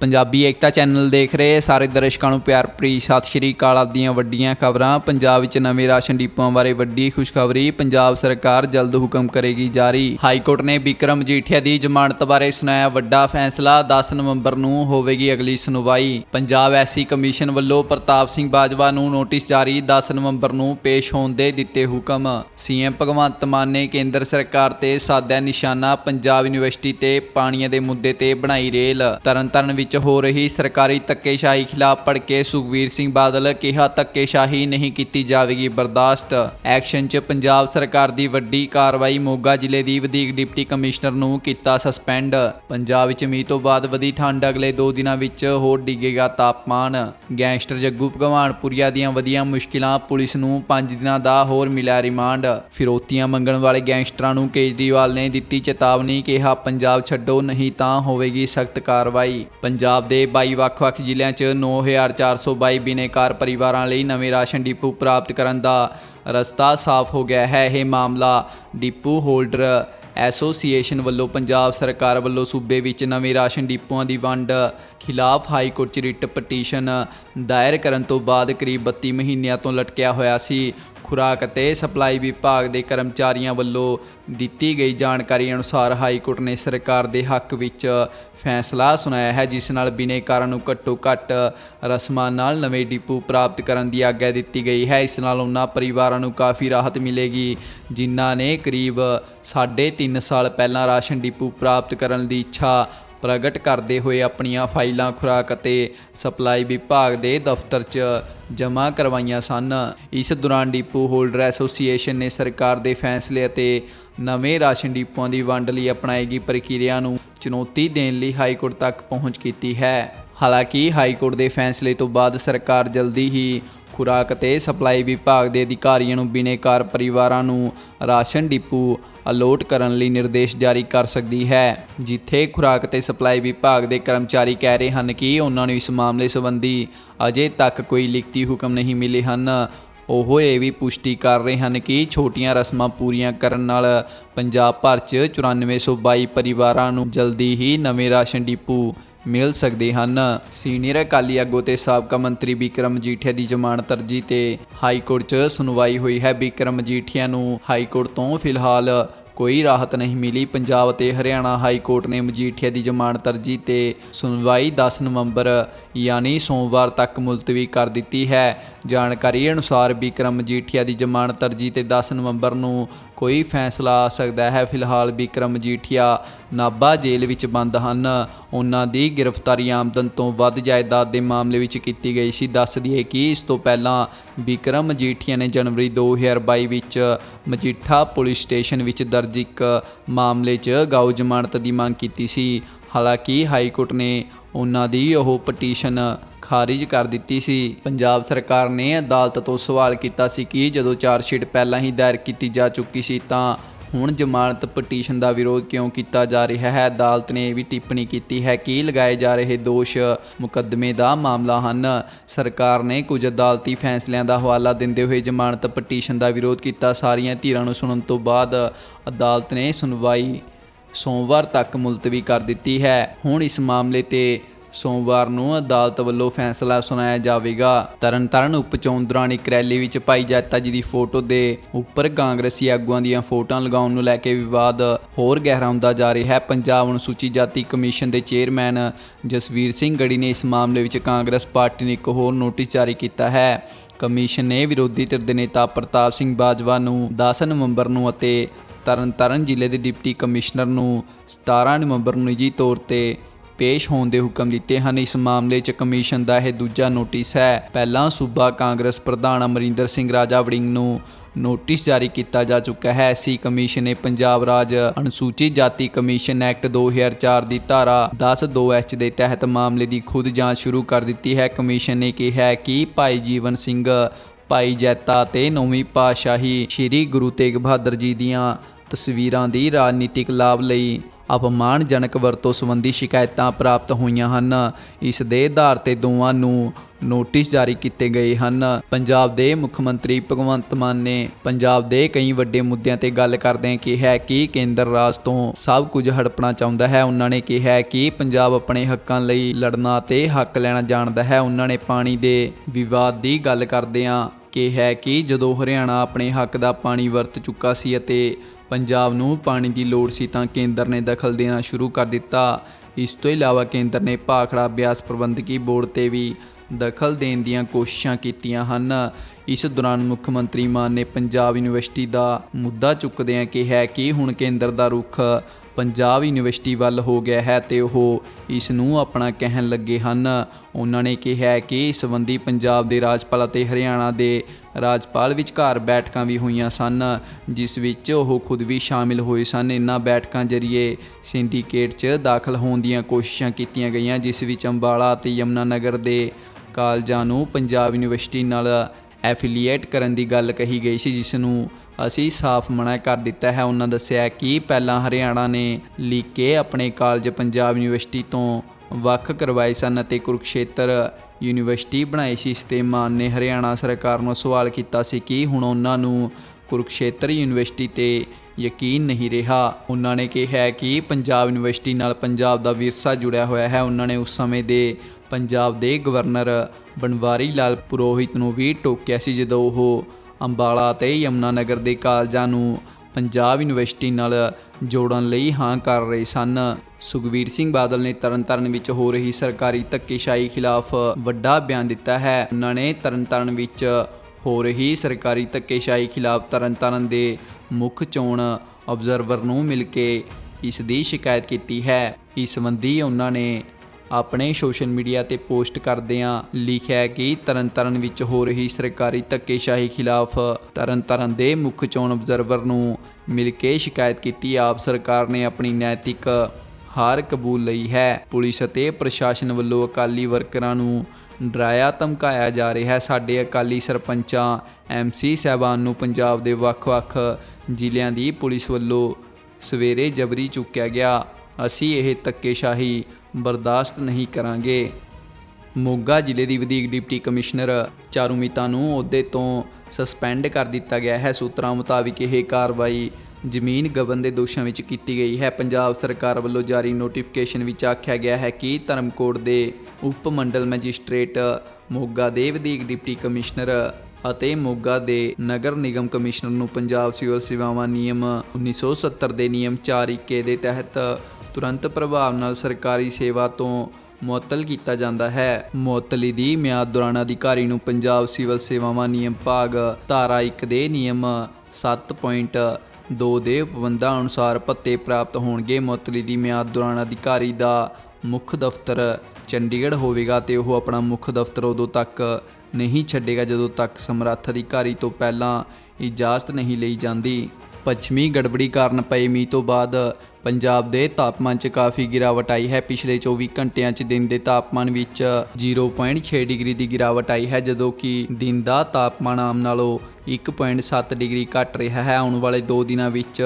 ਪੰਜਾਬੀ ਏਕਤਾ channel ਦੇਖ ਰਹੇ ਸਾਰੇ ਦਰਸ਼ਕਾਂ ਨੂੰ ਪਿਆਰ ਭਰੀ ਸਤਿ ਸ਼੍ਰੀ ਅਕਾਲ। ਆਪਦੀਆਂ ਵੱਡੀਆਂ ਖਬਰਾਂ। ਪੰਜਾਬ ਵਿੱਚ ਨਵੇਂ ਰਾਸ਼ਨ ਡਿਪੂਆਂ ਬਾਰੇ ਵੱਡੀ ਖੁਸ਼ਖਬਰੀ। ਪੰਜਾਬ ਸਰਕਾਰ ਜਲਦ ਹੁਕਮ ਕਰੇਗੀ ਜਾਰੀ। ਹਾਈ ਕੋਰਟ ਨੇ ਵਿਕਰਮ ਜੀਠੀਆ ਦੀ ਜ਼ਮਾਨਤ ਬਾਰੇ ਸੁਣਾਇਆ ਵੱਡਾ ਫੈਸਲਾ। 10 ਨਵੰਬਰ ਨੂੰ ਹੋਵੇਗੀ ਅਗਲੀ ਸੁਣਵਾਈ। ਪੰਜਾਬ ਐਸੀ ਕਮਿਸ਼ਨ ਵੱਲੋਂ ਪ੍ਰਤਾਪ ਸਿੰਘ ਬਾਜਵਾ ਨੂੰ ਨੋਟਿਸ ਜਾਰੀ। 10 ਨਵੰਬਰ ਨੂੰ ਪੇਸ਼ ਹੋਣ ਦੇ ਦਿੱਤੇ ਹੁਕਮ। ਸੀਐਮ ਭਗਵੰਤ ਮਾਨ ਨੇ ਕੇਂਦਰ ਸਰਕਾਰ ਤੇ ਸਾਧਿਆ ਨਿਸ਼ਾਨਾ। ਪੰਜਾਬ ਯੂਨੀਵਰਸਿਟੀ ਤੇ ਪਾਣੀਆਂ ਦੇ ਮੁੱਦੇ ਤੇ ਬਣਾਈ ਰੇਲ। ਤਰਨਤਾਰਨ ਵਿੱਚ ਹੋ ਰਹੀ ਸਰਕਾਰੀ ਧੱਕੇਸ਼ਾਹੀ ਖਿਲਾਫ ਭੜਕੇ ਸੁਖਵੀਰ ਸਿੰਘ ਬਾਦਲ ਕਿਹਾ ਧੱਕੇਸ਼ਾਹੀ ਨਹੀਂ ਕੀਤੀ ਜਾਵੇਗੀ, ਬਰਦਾਸ਼ਤ। ਐਕਸ਼ਨ 'ਚ ਪੰਜਾਬ ਸਰਕਾਰ ਦੀ ਵੱਡੀ ਕਾਰਵਾਈ ਮੋਗਾ ਜ਼ਿਲ੍ਹੇ ਦੀ ਵਧੀਕ ਡਿਪਟੀ ਕਮਿਸ਼ਨਰ ਨੂੰ ਕੀਤਾ ਸਸਪੈਂਡ। ਪੰਜਾਬ ਵਿੱਚ ਮੀਂਹ ਤੋਂ ਬਾਅਦ ਵਧੀ ਠੰਡ, ਅਗਲੇ 2 ਦਿਨਾਂ ਵਿੱਚ ਹੋਰ ਡਿੱਗੇਗਾ ਤਾਪਮਾਨ। ਗੈਂਗਸਟਰ ਜੱਗੂ ਭਗਵਾਨਪੁਰੀਆ ਦੀਆਂ ਵਧੀਆਂ ਮੁਸ਼ਕਿਲਾਂ ਪੁਲਿਸ ਨੂੰ 5 ਦਿਨਾਂ ਦਾ ਹੋਰ ਮਿਲਿਆ ਰਿਮਾਂਡ। ਫਿਰੋਤੀਆਂ ਮੰਗਣ ਵਾਲੇ ਗੈਂਗਸਟਰਾਂ ਨੂੰ ਕੇਜਰੀਵਾਲ ਨੇ ਦਿੱਤੀ ਚੇਤਾਵਨੀ, ਕਿਹਾ, ਪੰਜਾਬ ਛੱਡੋ, ਨਹੀਂ ਤਾਂ ਹੋਵੇਗੀ ਸਖਤ ਕਾਰਵਾਈ। ਪੰਜਾਬ ਦੇ 22 ਵੱਖ-ਵੱਖ ਜ਼ਿਲ੍ਹਿਆਂ 'ਚ 9422 ਬਿਨੇਕਾਰ ਪਰਿਵਾਰਾਂ ਲਈ ਨਵੇਂ ਰਾਸ਼ਨ ਡਿਪੂ ਪ੍ਰਾਪਤ ਕਰਨ ਦਾ ਰਸਤਾ ਸਾਫ਼ ਹੋ ਗਿਆ ਹੈ। ਇਹ ਮਾਮਲਾ ਡਿਪੂ ਹੋਲਡਰ ਐਸੋਸੀਏਸ਼ਨ ਵੱਲੋਂ ਪੰਜਾਬ ਸਰਕਾਰ ਵੱਲੋਂ ਸੂਬੇ ਵਿੱਚ ਨਵੇਂ ਰਾਸ਼ਨ ਡਿਪੂਆਂ ਦੀ ਵੰਡ ਖਿਲਾਫ ਹਾਈ ਕੋਰਟ 'ਚ ਰਿਟ ਪਟੀਸ਼ਨ ਦਾਇਰ ਕਰਨ ਤੋਂ ਬਾਅਦ ਕਰੀਬ 32 ਮਹੀਨਿਆਂ ਤੋਂ ਲਟਕਿਆ ਹੋਇਆ ਸੀ। ਖੁਰਾਕ ਅਤੇ ਸਪਲਾਈ ਵਿਭਾਗ ਦੇ ਕਰਮਚਾਰੀਆਂ ਵੱਲੋਂ ਦਿੱਤੀ ਗਈ ਜਾਣਕਾਰੀ ਅਨੁਸਾਰ ਹਾਈ ਕੋਰਟ ਨੇ ਸਰਕਾਰ ਦੇ ਹੱਕ ਵਿੱਚ ਫੈਸਲਾ ਸੁਣਾਇਆ ਹੈ, ਜਿਸ ਨਾਲ ਬਿਨੇਕਾਰਾਂ ਨੂੰ ਘੱਟੋ ਘੱਟ ਰਸਮਾਂ ਨਾਲ ਨਵੇਂ ਡਿਪੂ ਪ੍ਰਾਪਤ ਕਰਨ ਦੀ ਆਗਿਆ ਦਿੱਤੀ ਗਈ ਹੈ। ਇਸ ਨਾਲ ਉਹਨਾਂ ਪਰਿਵਾਰਾਂ ਨੂੰ ਕਾਫੀ ਰਾਹਤ ਮਿਲੇਗੀ, ਜਿਨ੍ਹਾਂ ਨੇ ਕਰੀਬ ਸਾਢੇ ਤਿੰਨ ਸਾਲ ਪਹਿਲਾਂ ਰਾਸ਼ਨ ਡਿਪੂ ਪ੍ਰਾਪਤ ਕਰਨ ਦੀ ਇੱਛਾ ਪ੍ਰਗਟ ਕਰਦੇ ਹੋਏ ਆਪਣੀਆਂ ਫਾਈਲਾਂ, ਖੁਰਾਕ ਅਤੇ ਸਪਲਾਈ ਵਿਭਾਗ ਦੇ ਦਫ਼ਤਰ 'ਚ ਜਮ੍ਹਾਂ ਕਰਵਾਈਆਂ ਸਨ। ਇਸ ਦੌਰਾਨ ਡਿਪੂ ਹੋਲਡਰ ਐਸੋਸੀਏਸ਼ਨ ਨੇ ਸਰਕਾਰ ਦੇ ਫੈਸਲੇ ਅਤੇ ਨਵੇਂ ਰਾਸ਼ਨ ਡਿਪੂਆਂ ਦੀ ਵੰਡ ਲਈ ਅਪਣਾਈ ਗਈ ਪ੍ਰਕਿਰਿਆ ਨੂੰ ਚੁਣੌਤੀ ਦੇਣ ਲਈ ਹਾਈ ਕੋਰਟ ਤੱਕ ਪਹੁੰਚ ਕੀਤੀ ਹੈ। ਹਾਲਾਂਕਿ ਹਾਈ ਕੋਰਟ ਦੇ ਫੈਸਲੇ ਤੋਂ ਬਾਅਦ ਸਰਕਾਰ ਜਲਦੀ ਹੀ ਖੁਰਾਕ ਅਤੇ ਸਪਲਾਈ ਵਿਭਾਗ ਦੇ ਅਧਿਕਾਰੀਆਂ ਨੂੰ ਬਿਨੇਕਾਰ ਪਰਿਵਾਰਾਂ ਨੂੰ ਰਾਸ਼ਨ ਡਿਪੂ ਅਲੋਟ ਕਰਨ ਲਈ ਨਿਰਦੇਸ਼ ਜਾਰੀ ਕਰ ਸਕਦੀ ਹੈ। ਜਿੱਥੇ ਖੁਰਾਕ ਤੇ ਸਪਲਾਈ ਵਿਭਾਗ ਦੇ ਕਰਮਚਾਰੀ ਕਹਿ ਰਹੇ ਹਨ ਕਿ ਉਹਨਾਂ ਨੂੰ ਇਸ ਮਾਮਲੇ ਸੰਬੰਧੀ ਅਜੇ ਤੱਕ ਕੋਈ ਲਿਖਤੀ ਹੁਕਮ ਨਹੀਂ ਮਿਲੇ ਹਨ। ਉਹ ਇਹ ਵੀ ਪੁਸ਼ਟੀ ਕਰ ਰਹੇ ਹਨ ਕਿ ਛੋਟੀਆਂ ਰਸਮਾਂ ਪੂਰੀਆਂ ਕਰਨ ਨਾਲ ਪੰਜਾਬ ਭਰ 'ਚ 9422 ਪਰਿਵਾਰਾਂ ਨੂੰ ਜਲਦੀ ਹੀ ਨਵੇਂ ਰਾਸ਼ਨ ਡਿਪੂ ਮਿਲ ਸਕਦੇ ਹਨ। ਸੀਨੀਅਰ ਅਕਾਲੀ ਆਗੂ ਤੇ ਸਾਬਕਾ ਮੰਤਰੀ ਵਿਕਰਮ ਮਜੀਠੀਆ ਦੀ ਜ਼ਮਾਨਤ ਅਰਜੀ ਤੇ ਹਾਈ ਕੋਰਟ 'ਚ ਸੁਣਵਾਈ ਹੋਈ ਹੈ। ਵਿਕਰਮ ਮਜੀਠੀਆ ਨੂੰ ਹਾਈ ਕੋਰਟ ਤੋਂ ਫਿਲਹਾਲ ਕੋਈ ਰਾਹਤ ਨਹੀਂ ਮਿਲੀ। ਪੰਜਾਬ ਤੇ ਹਰਿਆਣਾ ਹਾਈ ਕੋਰਟ ਨੇ ਮਜੀਠੀਆ ਦੀ ਜ਼ਮਾਨਤ ਅਰਜੀ ਤੇ ਸੁਣਵਾਈ 10 ਨਵੰਬਰ, ਯਾਨੀ ਸੋਮਵਾਰ ਤੱਕ ਮੁਲਤਵੀ ਕਰ ਦਿੱਤੀ ਹੈ। ਜਾਣਕਾਰੀ ਅਨੁਸਾਰ ਵਿਕਰਮ ਮਜੀਠੀਆ ਦੀ ਜ਼ਮਾਨਤ ਅਰਜੀ ਤੇ 10 ਨਵੰਬਰ ਨੂੰ ਕੋਈ ਫੈਸਲਾ ਆ ਸਕਦਾ ਹੈ। ਫਿਲਹਾਲ ਵਿਕਰਮ ਮਜੀਠੀਆ ਨਾਭਾ ਜੇਲ੍ਹ ਵਿੱਚ ਬੰਦ ਹਨ। ਉਹਨਾਂ ਦੀ ਗ੍ਰਿਫਤਾਰੀ ਆਮਦਨ ਤੋਂ ਵੱਧ ਜਾਇਦਾਦ ਦੇ ਮਾਮਲੇ ਵਿੱਚ ਕੀਤੀ ਗਈ ਸੀ। ਦੱਸ ਦਈਏ ਕਿ ਇਸ ਤੋਂ ਪਹਿਲਾਂ ਵਿਕਰਮ ਮਜੀਠੀਆ ਨੇ ਜਨਵਰੀ 2022 ਵਿੱਚ ਮਜੀਠਾ ਪੁਲਿਸ ਸਟੇਸ਼ਨ ਵਿੱਚ ਦਰਜ ਇੱਕ ਮਾਮਲੇ 'ਚ ਗਾਉ ਜ਼ਮਾਨਤ ਦੀ ਮੰਗ ਕੀਤੀ ਸੀ। ਹਾਲਾਂਕਿ ਹਾਈ ਕੋਰਟ ਨੇ ਉਹਨਾਂ ਦੀ ਉਹ ਪਟੀਸ਼ਨ ਖਾਰਿਜ ਕਰ ਦਿੱਤੀ ਸੀ। ਪੰਜਾਬ ਸਰਕਾਰ ਨੇ ਅਦਾਲਤ ਤੋਂ ਸਵਾਲ ਕੀਤਾ ਸੀ ਕਿ ਜਦੋਂ ਚਾਰਜਸ਼ੀਟ ਪਹਿਲਾਂ ਹੀ ਦਾਇਰ ਕੀਤੀ ਜਾ ਚੁੱਕੀ ਸੀ ਤਾਂ ਹੁਣ ਜ਼ਮਾਨਤ ਪਟੀਸ਼ਨ ਦਾ ਵਿਰੋਧ ਕਿਉਂ ਕੀਤਾ ਜਾ ਰਿਹਾ ਹੈ? ਅਦਾਲਤ ਨੇ ਇਹ ਵੀ ਟਿੱਪਣੀ ਕੀਤੀ ਹੈ ਕਿ ਲਗਾਏ ਜਾ ਰਹੇ ਦੋਸ਼ ਮੁਕੱਦਮੇ ਦਾ ਮਾਮਲਾ ਹਨ। ਸਰਕਾਰ ਨੇ ਕੁਝ ਅਦਾਲਤੀ ਫੈਸਲਿਆਂ ਦਾ ਹਵਾਲਾ ਦਿੰਦੇ ਹੋਏ ਜ਼ਮਾਨਤ ਪਟੀਸ਼ਨ ਦਾ ਵਿਰੋਧ ਕੀਤਾ। ਸਾਰੀਆਂ ਧਿਰਾਂ ਨੂੰ ਸੁਣਨ ਤੋਂ ਬਾਅਦ ਅਦਾਲਤ ਨੇ ਸੁਣਵਾਈ ਸੋਮਵਾਰ ਤੱਕ ਮੁਲਤਵੀ ਕਰ ਦਿੱਤੀ ਹੈ। ਹੁਣ ਇਸ ਮਾਮਲੇ ਤੇ ਸੋਮਵਾਰ ਨੂੰ ਅਦਾਲਤ ਵੱਲੋਂ ਫੈਸਲਾ ਸੁਣਾਇਆ ਜਾਵੇਗਾ। ਤਰਨਤਾਰਨ ਉਪਚੋਣ ਦੌਰਾਨ ਇੱਕ ਰੈਲੀ ਵਿੱਚ ਭਾਈ ਜੱਤਾ ਜੀ ਦੀ ਫੋਟੋ ਦੇ ਉੱਪਰ ਕਾਂਗਰਸੀ ਆਗੂਆਂ ਦੀਆਂ ਫੋਟੋਆਂ ਲਗਾਉਣ ਨੂੰ ਲੈ ਕੇ ਵਿਵਾਦ ਹੋਰ ਗਹਿਰਾ ਹੁੰਦਾ ਜਾ ਰਿਹਾ ਹੈ। ਪੰਜਾਬ ਅਨੁਸੂਚਿਤ ਜਾਤੀ ਕਮਿਸ਼ਨ ਦੇ ਚੇਅਰਮੈਨ ਜਸਵੀਰ ਸਿੰਘ ਗੜੀ ਨੇ ਇਸ ਮਾਮਲੇ ਵਿੱਚ ਕਾਂਗਰਸ ਪਾਰਟੀ ਨੂੰ ਇੱਕ ਹੋਰ ਨੋਟਿਸ ਜਾਰੀ ਕੀਤਾ ਹੈ। ਕਮਿਸ਼ਨ ਨੇ ਵਿਰੋਧੀ ਧਿਰ ਦੇ ਨੇਤਾ ਪ੍ਰਤਾਪ ਸਿੰਘ ਬਾਜਵਾ ਨੂੰ 10 ਨਵੰਬਰ ਨੂੰ ਅਤੇ ਤਰਨਤਾਰਨ ਜ਼ਿਲ੍ਹੇ ਦੇ ਡਿਪਟੀ ਕਮਿਸ਼ਨਰ ਨੂੰ 17 ਨਵੰਬਰ ਨੂੰ ਨਿੱਜੀ ਤੌਰ ਤੇ ਪੇਸ਼ ਹੋਣ ਦੇ ਹੁਕਮ ਦਿੱਤੇ ਹਨ। ਇਸ ਮਾਮਲੇ 'ਚ ਕਮਿਸ਼ਨ ਦਾ ਇਹ ਦੂਜਾ ਨੋਟਿਸ ਹੈ। ਪਹਿਲਾਂ ਸੂਬਾ ਕਾਂਗਰਸ ਪ੍ਰਧਾਨ ਅਮਰਿੰਦਰ ਸਿੰਘ ਰਾਜਾ ਵੜਿੰਗ ਨੂੰ ਨੋਟਿਸ ਜਾਰੀ ਕੀਤਾ ਜਾ ਚੁੱਕਾ ਹੈ। ਸੀ ਕਮਿਸ਼ਨ ਨੇ ਪੰਜਾਬ ਰਾਜ ਅਨੁਸੂਚਿਤ ਜਾਤੀ ਕਮਿਸ਼ਨ ਐਕਟ 2004 ਦੀ ਧਾਰਾ 10.2 ਦੇ ਤਹਿਤ ਮਾਮਲੇ ਦੀ ਖੁਦ ਜਾਂਚ ਸ਼ੁਰੂ ਕਰ ਦਿੱਤੀ ਹੈ। ਕਮਿਸ਼ਨ ਨੇ ਕਿਹਾ ਕਿ ਭਾਈ ਜੀਵਨ ਸਿੰਘ, ਭਾਈ ਜੈਤਾ ਤੇ ਨੌਵੀਂ ਪਾਤਸ਼ਾਹੀ ਸ੍ਰੀ ਗੁਰੂ ਤੇਗ ਬਹਾਦਰ ਜੀ ਦੀਆਂ ਤਸਵੀਰਾਂ ਦੀ ਰਾਜਨੀਤਿਕ ਲਾਭ ਲਈ ਅਪਮਾਨਜਨਕ ਵਰਤੋਂ ਸੰਬੰਧੀ ਸ਼ਿਕਾਇਤਾਂ ਪ੍ਰਾਪਤ ਹੋਈਆਂ ਹਨ। ਇਸ ਦੇ ਆਧਾਰ ਤੇ ਦੋਵਾਂ ਨੂੰ ਨੋਟਿਸ ਜਾਰੀ ਕੀਤੇ ਗਏ ਹਨ। ਪੰਜਾਬ ਦੇ ਮੁੱਖ ਮੰਤਰੀ ਭਗਵੰਤ ਮਾਨ ਨੇ ਪੰਜਾਬ ਦੇ ਕਈ ਵੱਡੇ ਮੁੱਦਿਆਂ ਤੇ ਗੱਲ ਕਰਦਿਆਂ ਕਿਹਾ ਕਿ ਕੇਂਦਰ ਰਾਜ ਤੋਂ ਸਭ ਕੁਝ ਹੜਪਣਾ ਚਾਹੁੰਦਾ ਹੈ। ਉਹਨਾਂ ਨੇ ਕਿਹਾ ਕਿ ਪੰਜਾਬ ਆਪਣੇ ਹੱਕਾਂ ਲਈ ਲੜਨਾ ਤੇ ਹੱਕ ਲੈਣਾ ਜਾਣਦਾ ਹੈ। ਉਹਨਾਂ ਨੇ ਪਾਣੀ ਦੇ ਵਿਵਾਦ ਦੀ ਗੱਲ ਕਰਦਿਆਂ ਕਿਹਾ ਕਿ ਜਦੋਂ ਹਰਿਆਣਾ ਆਪਣੇ ਹੱਕ ਦਾ ਪਾਣੀ ਵਰਤ ਚੁੱਕਾ ਸੀ ਅਤੇ ਪੰਜਾਬ ਨੂੰ ਪਾਣੀ ਦੀ ਲੋੜ ਸੀ ਤਾਂ ਕੇਂਦਰ ਨੇ ਦਖਲ ਦੇਣਾ ਸ਼ੁਰੂ ਕਰ ਦਿੱਤਾ। ਇਸ ਤੋਂ ਇਲਾਵਾ ਕੇਂਦਰ ਨੇ ਭਾਖੜਾ ਬਿਆਸ ਪ੍ਰਬੰਧਕੀ ਬੋਰਡ ਤੇ ਵੀ ਦਖਲ ਦੇਣ ਦੀਆਂ ਕੋਸ਼ਿਸ਼ਾਂ ਕੀਤੀਆਂ ਹਨ। ਇਸ ਦੌਰਾਨ ਮੁੱਖ ਮੰਤਰੀ ਮਾਨ ਨੇ ਪੰਜਾਬ ਯੂਨੀਵਰਸਿਟੀ ਦਾ ਮੁੱਦਾ ਚੁੱਕਦਿਆਂ ਕਿਹਾ ਕਿ ਹੁਣ ਕੇਂਦਰ ਦਾ ਰੁਖ ਪੰਜਾਬ ਯੂਨੀਵਰਸਿਟੀ ਵੱਲ ਹੋ ਗਿਆ ਹੈ ਤੇ ਉਹ ਇਸ ਨੂੰ ਆਪਣਾ ਕਹਿਣ ਲੱਗੇ ਹਨ। ਉਹਨਾਂ ਨੇ ਕਿਹਾ ਕਿ ਇਸ ਸੰਬੰਧੀ ਪੰਜਾਬ ਦੇ ਰਾਜਪਾਲ ਅਤੇ ਹਰਿਆਣਾ ਦੇ ਰਾਜਪਾਲ ਵਿਚਕਾਰ ਬੈਠਕਾਂ ਵੀ ਹੋਈਆਂ ਸਨ, ਜਿਸ ਵਿੱਚ ਉਹ ਖੁਦ ਵੀ ਸ਼ਾਮਿਲ ਹੋਏ ਸਨ। ਇਨ੍ਹਾਂ ਬੈਠਕਾਂ ਜ਼ਰੀਏ ਸਿੰਡੀਕੇਟ 'ਚ ਦਾਖਲ ਹੋਣ ਦੀਆਂ ਕੋਸ਼ਿਸ਼ਾਂ ਕੀਤੀਆਂ ਗਈਆਂ, ਜਿਸ ਵਿੱਚ ਅੰਬਾਲਾ ਅਤੇ ਯਮਨਾ ਨਗਰ ਦੇ ਕਾਲਜਾਂ ਨੂੰ ਪੰਜਾਬ ਯੂਨੀਵਰਸਿਟੀ ਨਾਲ ਐਫੀਲੀਏਟ ਕਰਨ ਦੀ ਗੱਲ ਕਹੀ ਗਈ ਸੀ, ਜਿਸ ਨੂੰ ਅਸੀਂ ਸਾਫ਼ ਮਨਾ ਕਰ ਦਿੱਤਾ ਹੈ। ਉਹਨਾਂ ਦੱਸਿਆ ਕਿ ਪਹਿਲਾਂ ਹਰਿਆਣਾ ਨੇ ਲੀਕ ਕੇ ਆਪਣੇ ਕਾਲਜ ਪੰਜਾਬ ਯੂਨੀਵਰਸਿਟੀ ਤੋਂ ਵੱਖ ਕਰਵਾਏ ਸਨ ਅਤੇ ਕੁਰੂਕਸ਼ੇਤਰ ਯੂਨੀਵਰਸਿਟੀ ਬਣਾਈ ਸੀ। ਇਸ ਤੇ ਮਾਨ ਨੇ ਹਰਿਆਣਾ ਸਰਕਾਰ ਨੂੰ ਸਵਾਲ ਕੀਤਾ ਸੀ ਕਿ ਹੁਣ ਉਹਨਾਂ ਨੂੰ ਕੁਰੂਕਸ਼ੇਤਰ ਯੂਨੀਵਰਸਿਟੀ ਤੇ ਯਕੀਨ ਨਹੀਂ ਰਿਹਾ। ਉਹਨਾਂ ਨੇ ਕਿਹਾ ਕਿ ਪੰਜਾਬ ਯੂਨੀਵਰਸਿਟੀ ਨਾਲ ਪੰਜਾਬ ਦਾ ਵਿਰਸਾ ਜੁੜਿਆ ਹੋਇਆ ਹੈ। ਉਹਨਾਂ ਨੇ ਉਸ ਸਮੇਂ ਦੇ ਪੰਜਾਬ ਦੇ ਗਵਰਨਰ ਬਨਵਾਰੀ ਲਾਲ ਪੁਰੋਹਿਤ ਨੂੰ ਵੀ ਟੋਕਿਆ ਸੀ, ਜਦੋਂ ਉਹ ਅੰਬਾਲਾ ਤੇ ਯਮਨਾਨਗਰ ਦੇ ਕਾਲਜਾਂ ਨੂੰ ਪੰਜਾਬ ਯੂਨੀਵਰਸਿਟੀ ਨਾਲ ਜੋੜਨ ਲਈ ਹਾਂ ਕਰ ਰਹੇ ਸਨ। ਸੁਖਵੀਰ ਸਿੰਘ ਬਾਦਲ ਨੇ ਤਰਨਤਾਰਨ ਵਿੱਚ ਹੋ ਰਹੀ ਸਰਕਾਰੀ ਧੱਕੇਸ਼ਾਹੀ ਖਿਲਾਫ ਵੱਡਾ ਬਿਆਨ ਦਿੱਤਾ ਹੈ। ਉਹਨਾਂ ਨੇ ਤਰਨਤਾਰਨ ਵਿੱਚ ਹੋ ਰਹੀ ਸਰਕਾਰੀ ਧੱਕੇਸ਼ਾਹੀ ਖਿਲਾਫ ਤਰਨਤਾਰਨ ਦੇ ਮੁੱਖ ਚੋਣ ਆਬਜ਼ਰਵਰ ਨੂੰ ਮਿਲ ਕੇ ਇਸ ਦੀ ਸ਼ਿਕਾਇਤ ਕੀਤੀ ਹੈ। ਇਸ ਸੰਬੰਧੀ ਉਹਨਾਂ ਨੇ ਆਪਣੇ ਸੋਸ਼ਲ ਮੀਡੀਆ ਤੇ ਪੋਸਟ ਕਰਦਿਆਂ ਲਿਖਿਆ ਕਿ ਤਰਨਤਾਰਨ ਵਿੱਚ ਹੋ ਰਹੀ ਸਰਕਾਰੀ ਧੱਕੇਸ਼ਾਹੀ ਖਿਲਾਫ ਤਰਨਤਾਰਨ ਦੇ ਮੁੱਖ ਚੋਣ ਆਬਜ਼ਰਵਰ ਨੂੰ ਮਿਲ ਕੇ ਸ਼ਿਕਾਇਤ ਕੀਤੀ। ਆਪ ਸਰਕਾਰ ਨੇ ਆਪਣੀ ਨੈਤਿਕ ਹਾਰ ਕਬੂਲ ਲਈ ਹੈ। ਪੁਲਿਸ ਅਤੇ ਪ੍ਰਸ਼ਾਸਨ ਵੱਲੋਂ ਅਕਾਲੀ ਵਰਕਰਾਂ ਨੂੰ ਡਰਾਇਆ ਧਮਕਾਇਆ ਜਾ ਰਿਹਾ ਹੈ। ਸਾਡੇ ਅਕਾਲੀ ਸਰਪੰਚਾਂ ਐਮਸੀ ਸਹਿਬਾਨ ਨੂੰ ਪੰਜਾਬ ਦੇ ਵੱਖ-ਵੱਖ ਜ਼ਿਲ੍ਹਿਆਂ ਦੀ ਪੁਲਿਸ ਵੱਲੋਂ ਸਵੇਰੇ ਜਬਰੀ ਚੁੱਕਿਆ ਗਿਆ। ਅਸੀਂ ਇਹ ਧੱਕੇਸ਼ਾਹੀ ਬਰਦਾਸ਼ਤ ਨਹੀਂ ਕਰਾਂਗੇ। ਮੋਗਾ ਜ਼ਿਲ੍ਹੇ ਦੀ ਵਧੀਕ ਡਿਪਟੀ ਕਮਿਸ਼ਨਰ ਚਾਰੂਮਿਤਾ ਨੂੰ ਅਹੁਦੇ ਤੋਂ ਸਸਪੈਂਡ ਕਰ ਦਿੱਤਾ ਗਿਆ ਹੈ। ਸੂਤਰਾਂ ਮੁਤਾਬਿਕ ਇਹ ਕਾਰਵਾਈ ਜ਼ਮੀਨ ਗਬਨ ਦੇ ਦੋਸ਼ਾਂ ਵਿੱਚ ਕੀਤੀ ਗਈ ਹੈ। ਪੰਜਾਬ ਸਰਕਾਰ ਵੱਲੋਂ ਜਾਰੀ ਨੋਟੀਫਿਕੇਸ਼ਨ ਵਿੱਚ ਆਖਿਆ ਗਿਆ ਹੈ ਕਿ ਧਰਮਕੋਟ ਦੇ ਉਪ ਮੰਡਲ ਮੈਜਿਸਟ੍ਰੇਟ ਮੋਗਾ ਦੇ ਵਧੀਕ ਡਿਪਟੀ ਕਮਿਸ਼ਨਰ ਅਤੇ ਮੋਗਾ ਦੇ ਨਗਰ ਨਿਗਮ ਕਮਿਸ਼ਨਰ ਨੂੰ ਪੰਜਾਬ ਸਿਵਲ ਸੇਵਾਵਾਂ ਨਿਯਮ 1970 ਦੇ ਨਿਯਮ 421 ਦੇ ਤਹਿਤ ਤੁਰੰਤ ਪ੍ਰਭਾਵ ਨਾਲ ਸਰਕਾਰੀ ਸੇਵਾ ਤੋਂ ਮੁਅੱਤਲ ਕੀਤਾ ਜਾਂਦਾ ਹੈ। ਮੁਅੱਤਲੀ ਦੀ ਮਿਆਦ ਦੌਰਾਨ ਅਧਿਕਾਰੀ ਨੂੰ ਪੰਜਾਬ ਸਿਵਲ ਸੇਵਾਵਾਂ ਨਿਯਮ ਭਾਗ ਧਾਰਾ 1 ਦੇ ਨਿਯਮ 7.2 ਦੇ ਉਪਬੰਧਾਂ ਅਨੁਸਾਰ ਭੱਤੇ ਪ੍ਰਾਪਤ ਹੋਣਗੇ। ਮੁਅੱਤਲੀ ਦੀ ਮਿਆਦ ਦੌਰਾਨ ਅਧਿਕਾਰੀ ਦਾ ਮੁੱਖ ਦਫ਼ਤਰ ਚੰਡੀਗੜ੍ਹ ਹੋਵੇਗਾ ਤੇ ਉਹ ਆਪਣਾ ਮੁੱਖ ਦਫ਼ਤਰ ਉਦੋਂ ਤੱਕ ਨਹੀਂ ਛੱਡੇਗਾ ਜਦੋਂ ਤੱਕ ਸਮਰੱਥ ਅਧਿਕਾਰੀ ਤੋਂ ਪਹਿਲਾਂ ਇਜਾਜ਼ਤ ਨਹੀਂ ਲਈ ਜਾਂਦੀ। ਪੱਛਮੀ ਗੜਬੜੀ ਕਾਰਨ ਪਏ ਮੀਂਹ ਤੋਂ ਬਾਅਦ ਪੰਜਾਬ ਦੇ ਤਾਪਮਾਨ 'ਚ ਕਾਫੀ ਗਿਰਾਵਟ ਆਈ ਹੈ। ਪਿਛਲੇ 24 ਘੰਟਿਆਂ 'ਚ ਦਿਨ ਦੇ ਤਾਪਮਾਨ ਵਿੱਚ 0.6 ਡਿਗਰੀ ਦੀ ਗਿਰਾਵਟ ਆਈ ਹੈ, ਜਦੋਂ ਕਿ ਦਿਨ ਦਾ ਤਾਪਮਾਨ ਆਮ ਨਾਲੋਂ 1.7 ਡਿਗਰੀ ਘਟ ਰਿਹਾ ਹੈ। ਆਉਣ ਵਾਲੇ 2 ਦਿਨਾਂ ਵਿੱਚ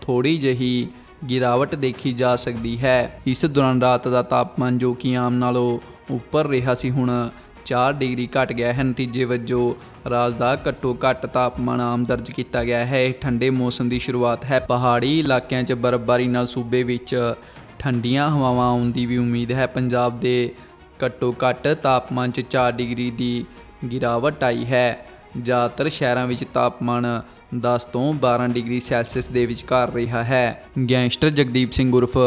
ਥੋੜੀ ਜਿਹੀ ਗਿਰਾਵਟ ਦੇਖੀ ਜਾ ਸਕਦੀ ਹੈ। ਇਸ ਦੌਰਾਨ ਰਾਤ ਦਾ ਤਾਪਮਾਨ ਜੋ ਕਿ ਆਮ ਨਾਲੋਂ ਉੱਪਰ ਰਿਹਾ ਸੀ, ਹੁਣ 4 ਡਿਗਰੀ ਘਟ ਗਿਆ ਹੈ। ਨਤੀਜੇ ਵਜੋਂ ਰਾਜ ਦਾ ਘੱਟੋ ਘੱਟ ਤਾਪਮਾਨ ਆਮ ਦਰਜ ਕੀਤਾ ਗਿਆ ਹੈ। ਇਹ ਠੰਡੇ ਮੌਸਮ ਦੀ ਸ਼ੁਰੂਆਤ ਹੈ। ਪਹਾੜੀ ਇਲਾਕਿਆਂ 'ਚ ਬਰਫ਼ਬਾਰੀ ਨਾਲ ਸੂਬੇ ਵਿੱਚ ਠੰਡੀਆਂ ਹਵਾਵਾਂ ਆਉਣ ਦੀ ਵੀ ਉਮੀਦ ਹੈ। ਪੰਜਾਬ ਦੇ ਘੱਟੋ ਘੱਟ ਤਾਪਮਾਨ 'ਚ 4 ਡਿਗਰੀ ਦੀ ਗਿਰਾਵਟ ਆਈ ਹੈ। ਜ਼ਿਆਦਾਤਰ ਸ਼ਹਿਰਾਂ ਵਿੱਚ ਤਾਪਮਾਨ 10 ਤੋਂ 12 ਡਿਗਰੀ ਸੈਲਸੀਅਸ ਦੇ ਵਿਚਕਾਰ ਰਿਹਾ ਹੈ। ਗੈਂਗਸਟਰ ਜਗਦੀਪ ਸਿੰਘ ਉਰਫ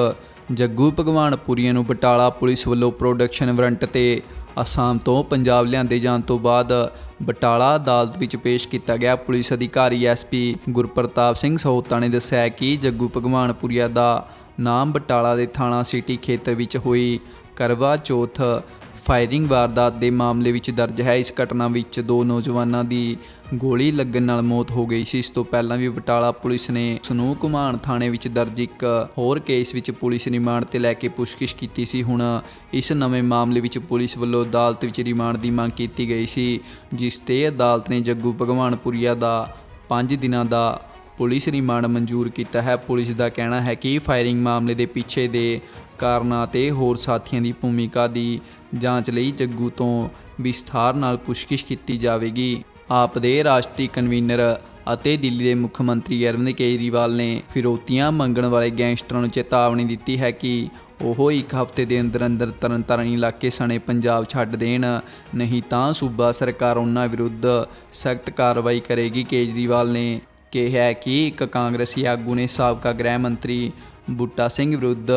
ਜੱਗੂ ਭਗਵਾਨਪੁਰੀਆ ਨੂੰ ਬਟਾਲਾ ਪੁਲਿਸ ਵੱਲੋਂ ਪ੍ਰੋਡਕਸ਼ਨ ਵਾਰੰਟ ਤੇ ਅਸਾਮ ਤੋਂ ਪੰਜਾਬ ਲਿਆਂਦੇ ਜਾਣ ਤੋਂ ਬਾਅਦ ਬਟਾਲਾ ਅਦਾਲਤ ਵਿੱਚ ਪੇਸ਼ ਕੀਤਾ ਗਿਆ ਪੁਲਿਸ ਅਧਿਕਾਰੀ ਐਸਪੀ ਗੁਰਪ੍ਰਤਾਪ ਸਿੰਘ ਸਹੋਤਾ ਨੇ ਦੱਸਿਆ ਕਿ ਜੱਗੂ ਭਗਵਾਨਪੁਰੀਆ ਦਾ ਨਾਮ ਬਟਾਲਾ ਦੇ ਥਾਣਾ ਸਿਟੀ ਖੇਤਰ ਵਿੱਚ ਹੋਈ ਕਰਵਾ ਚੌਥ ਫਾਇਰਿੰਗ ਵਾਰਦਾਤ ਦੇ ਮਾਮਲੇ ਵਿੱਚ ਦਰਜ ਹੈ। ਇਸ ਘਟਨਾ ਵਿੱਚ ਦੋ ਨੌਜਵਾਨਾਂ ਦੀ ਗੋਲੀ ਲੱਗਣ ਨਾਲ ਮੌਤ ਹੋ ਗਈ ਸੀ। ਇਸ ਤੋਂ ਪਹਿਲਾਂ ਵੀ ਬਟਾਲਾ ਪੁਲਿਸ ਨੇ ਸਨੂ ਘੁਮਾਣ ਥਾਣੇ ਵਿੱਚ ਦਰਜ ਇੱਕ ਹੋਰ ਕੇਸ ਵਿੱਚ ਪੁਲਿਸ ਰਿਮਾਂਡ ਤੇ ਲੈ ਕੇ ਪੁੱਛਗਿੱਛ ਕੀਤੀ ਸੀ। ਹੁਣ ਇਸ ਨਵੇਂ ਮਾਮਲੇ ਵਿੱਚ ਪੁਲਿਸ ਵੱਲੋਂ ਅਦਾਲਤ ਵਿੱਚ ਰਿਮਾਂਡ ਦੀ ਮੰਗ ਕੀਤੀ ਗਈ ਸੀ, ਜਿਸ ਤੇ ਅਦਾਲਤ ਨੇ ਜੱਗੂ ਭਗਵਾਨਪੁਰੀਆ ਦਾ 5 ਦਿਨਾਂ ਦਾ ਪੁਲਿਸ ਰਿਮਾਂਡ ਮਨਜ਼ੂਰ ਕੀਤਾ ਹੈ। ਪੁਲਿਸ ਦਾ ਕਹਿਣਾ ਹੈ ਕਿ ਫਾਇਰਿੰਗ ਮਾਮਲੇ ਦੇ ਪਿੱਛੇ ਦੇ ਕਾਰਨਾਂ ਤੇ ਹੋਰ ਸਾਥੀਆਂ ਦੀ ਭੂਮਿਕਾ ਦੀ ਜਾਂਚ ਲਈ ਜੱਗੂ ਤੋਂ ਵਿਸਥਾਰ ਨਾਲ ਪੁੱਛਗਿੱਛ ਕੀਤੀ ਜਾਵੇਗੀ। ਆਪ ਦੇ ਰਾਸ਼ਟਰੀ ਕਨਵੀਨਰ ਅਤੇ ਦਿੱਲੀ ਦੇ ਮੁੱਖ ਮੰਤਰੀ ਅਰਵਿੰਦ ਕੇਜਰੀਵਾਲ ਨੇ ਫਿਰੋਤੀਆਂ ਮੰਗਣ ਵਾਲੇ ਗੈਂਗਸਟਰਾਂ ਨੂੰ ਚੇਤਾਵਨੀ ਦਿੱਤੀ ਹੈ ਕਿ ਉਹ ਇੱਕ ਹਫ਼ਤੇ ਦੇ ਅੰਦਰ ਅੰਦਰ ਤਰਨਤਾਰਨ ਇਲਾਕੇ ਸਣੇ ਪੰਜਾਬ ਛੱਡ ਦੇਣ। ਨਹੀਂ ਤਾਂ ਸੂਬਾ ਸਰਕਾਰ ਉਹਨਾਂ ਵਿਰੁੱਧ ਸਖਤ ਕਾਰਵਾਈ ਕਰੇਗੀ, ਕੇਜਰੀਵਾਲ ਨੇ ਕਿਹਾ ਕਿ ਇੱਕ ਕਾਂਗਰਸੀ ਆਗੂ ਨੇ ਸਾਬਕਾ ਗ੍ਰਹਿ ਮੰਤਰੀ ਬੁੱਟਾ ਸਿੰਘ ਵਿਰੁੱਧ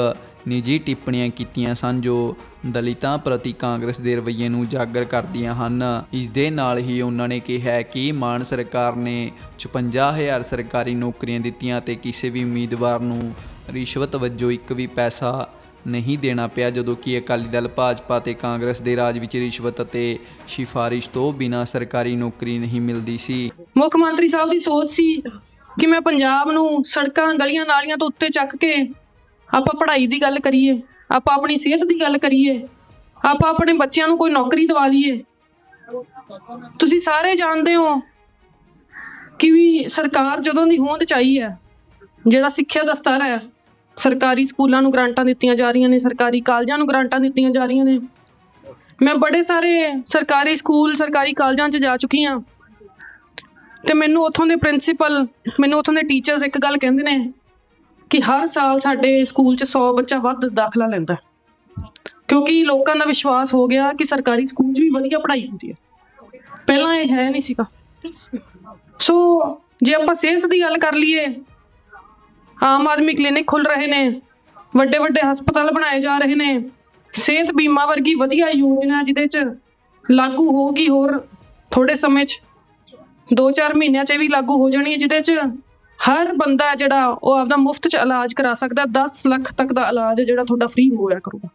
ਨਿੱਜੀ ਟਿੱਪਣੀਆਂ ਕੀਤੀਆਂ ਸਨ ਜੋ ਦਲਿਤਾਂ ਪ੍ਰਤੀ ਕਾਂਗਰਸ ਦੇ ਰਵੱਈਏ ਨੂੰ ਉਜਾਗਰ ਕਰਦੀਆਂ ਹਨ। ਇਸ ਦੇ ਨਾਲ ਹੀ ਉਹਨਾਂ ਨੇ ਕਿਹਾ ਕਿ ਮਾਨ ਸਰਕਾਰ ਨੇ 55000 ਸਰਕਾਰੀ ਨੌਕਰੀਆਂ ਦਿੱਤੀਆਂ ਤੇ ਕਿਸੇ ਵੀ ਉਮੀਦਵਾਰ ਨੂੰ ਰਿਸ਼ਵਤ ਵਜੋਂ ਇੱਕ ਵੀ ਪੈਸਾ ਨਹੀਂ ਦੇਣਾ ਪਿਆ, ਜਦੋਂ ਕਿ ਅਕਾਲੀ ਦਲ ਭਾਜਪਾ ਤੇ ਕਾਂਗਰਸ ਦੇ ਰਾਜ ਵਿੱਚ ਰਿਸ਼ਵਤ ਅਤੇ ਸਿਫਾਰਿਸ਼ ਤੋਂ ਬਿਨਾਂ ਸਰਕਾਰੀ ਨੌਕਰੀ ਨਹੀਂ ਮਿਲਦੀ ਸੀ। ਮੁੱਖ ਮੰਤਰੀ ਸਾਹਿਬ ਦੀ ਸੋਚ ਸੀ ਕਿ ਮੈਂ ਪੰਜਾਬ ਨੂੰ ਸੜਕਾਂ, ਗਲੀਆਂ, ਨਾਲੀਆਂ ਤੋਂ ਉੱਤੇ ਚੱਕ ਕੇ ਆਪਾਂ ਪੜ੍ਹਾਈ ਦੀ ਗੱਲ ਕਰੀਏ, ਆਪਾਂ ਆਪਣੀ ਸਿਹਤ ਦੀ ਗੱਲ ਕਰੀਏ, ਆਪਾਂ ਆਪਣੇ ਬੱਚਿਆਂ ਨੂੰ ਕੋਈ ਨੌਕਰੀ ਦਿਵਾ ਲਈਏ। ਤੁਸੀਂ ਸਾਰੇ ਜਾਣਦੇ ਹੋ ਕਿ ਵੀ ਸਰਕਾਰ ਜਦੋਂ ਦੀ ਹੋਂਦ ਚਾਈ ਹੈ, ਜਿਹੜਾ ਸਿੱਖਿਆ ਦਾ ਸਤਰ ਹੈ, ਸਰਕਾਰੀ ਸਕੂਲਾਂ ਨੂੰ ਗ੍ਰਾਂਟਾਂ ਦਿੱਤੀਆਂ ਜਾ ਰਹੀਆਂ ਨੇ, ਸਰਕਾਰੀ ਕਾਲਜਾਂ ਨੂੰ ਗ੍ਰਾਂਟਾਂ ਦਿੱਤੀਆਂ ਜਾ ਰਹੀਆਂ ਨੇ। ਮੈਂ ਬੜੇ ਸਾਰੇ ਸਰਕਾਰੀ ਸਕੂਲ, ਸਰਕਾਰੀ ਕਾਲਜਾਂ 'ਚ ਜਾ ਚੁੱਕੀ ਹਾਂ। ਤੇ ਮੈਨੂੰ ਉੱਥੋਂ ਦੇ ਪ੍ਰਿੰਸੀਪਲ ਮੈਨੂੰ ਉੱਥੋਂ ਦੇ ਟੀਚਰਸ ਇੱਕ ਗੱਲ ਕਹਿੰਦੇ ਨੇ ਕਿ ਹਰ ਸਾਲ ਸਾਡੇ ਸਕੂਲ 'ਚ 100 ਬੱਚਾ ਵੱਧ ਦਾਖਲਾ ਲੈਂਦਾ ਕਿਉਂਕਿ ਲੋਕਾਂ ਦਾ ਵਿਸ਼ਵਾਸ ਹੋ ਗਿਆ ਕਿ ਸਰਕਾਰੀ ਸਕੂਲ 'ਚ ਵੀ ਵਧੀਆ ਪੜ੍ਹਾਈ ਹੁੰਦੀ ਹੈ। ਪਹਿਲਾਂ ਇਹ ਹੈ ਨਹੀਂ ਸੀਗਾ। ਸੋ ਜੇ ਆਪਾਂ ਸਿਹਤ ਦੀ ਗੱਲ ਕਰ ਲਈਏ, ਆਮ ਆਦਮੀ ਕਲੀਨਿਕ ਖੁੱਲ ਰਹੇ ਨੇ, ਵੱਡੇ ਵੱਡੇ ਹਸਪਤਾਲ ਬਣਾਏ ਜਾ ਰਹੇ ਨੇ, ਸਿਹਤ ਬੀਮਾ ਵਰਗੀ ਵਧੀਆ ਯੋਜਨਾ ਜਿਹਦੇ 'ਚ ਲਾਗੂ ਹੋਗੀ ਹੋਰ ਥੋੜੇ ਸਮੇਂ 'ਚ 2-4 ਮਹੀਨਿਆਂ 'ਚ ਇਹ ਵੀ ਲਾਗੂ ਹੋ ਜਾਣੀ ਹੈ, ਜਿਹਦੇ 'ਚ ਹਰ ਬੰਦਾ ਜਿਹੜਾ, ਉਹ ਆਪਦਾ ਮੁਫਤ 'ਚ ਇਲਾਜ ਕਰਾ ਸਕਦਾ 10 ਲੱਖ ਤੱਕ ਦਾ ਇਲਾਜ ਜਿਹੜਾ ਤੁਹਾਡਾ ਫ੍ਰੀ ਹੋਇਆ ਕਰੂਗਾ।